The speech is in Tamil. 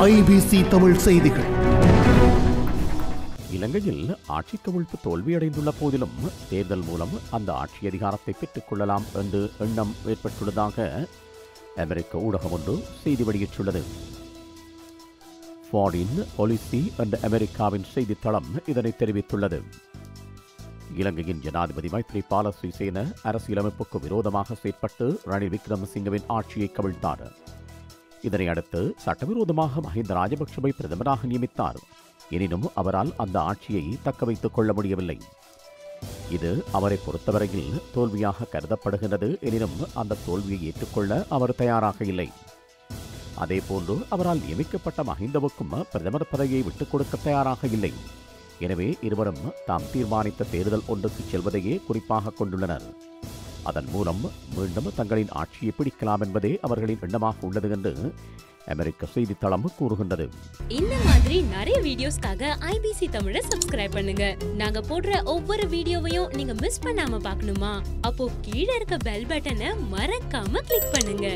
ஐபிசி தமிழ் செய்திகள். இலங்கையில் ஆட்சி கவிழ்ப்பு தோல்வியடைந்துள்ள போதிலும் தேர்தல் மூலம் அந்த ஆட்சி அதிகாரத்தை பெற்றுக் கொள்ளலாம் என்று எண்ணம் ஏற்பட்டுள்ளதாக அமெரிக்க ஊடகம் ஒன்று செய்தி வெளியிட்டுள்ளது. ஃபாரின் பாலிசி என்ற அமெரிக்காவின் செய்தித்தளம் இதனை தெரிவித்துள்ளது. இலங்கையின் ஜனாதிபதி மைத்ரிபால சிறிசேன அரசியலமைப்புக்கு விரோதமாக செயற்பட்டு ரணில் விக்ரமசிங்கவின் ஆட்சியை கவிழ்த்தார். இதனை அடுத்து சட்டவிரோதமாக மஹிந்த ராஜபக்சவை பிரதமராக நியமித்தார். எனினும் அவரால் அந்த ஆட்சியை தக்க வைத்துக் கொள்ள முடியவில்லை. இது அவரை பொறுத்தவரையில் தோல்வியாக கருதப்படுகின்றது எனினும் அந்த தோல்வியை ஏற்றுக்கொள்ள அவர் தயாராக இல்லை. அதேபோன்று அவரால் நியமிக்கப்பட்ட மஹிந்தவுக்கும் பிரதமர் பதவியை விட்டுக் கொடுக்க தயாராக இல்லை. எனவே இருவரும் தாம் தீர்மானித்த தேர்தல் ஒன்றுக்கு செல்வதையே குறிப்பாக கொண்டுள்ளனர். அதன் மூலம் மீண்டும் தங்களின் ஆட்சியை பிடிக்கலாம் என்பதே அவர்களின் எண்ணமாக உள்ளது என்று அமெரிக்க செய்தித்தளம் கூறுகின்றது. இந்த மாதிரி நிறைய வீடியோஸ்க்காக ஐபிசி தமிழை சப்ஸ்கிரைப் பண்ணுங்க. நாங்க போடுற ஒவ்வொரு வீடியோவையும் நீங்க மிஸ் பண்ணாம பார்க்கணுமா? அப்போ கீழே இருக்க பெல் பட்டனை மறக்காம கிளிக் பண்ணுங்க.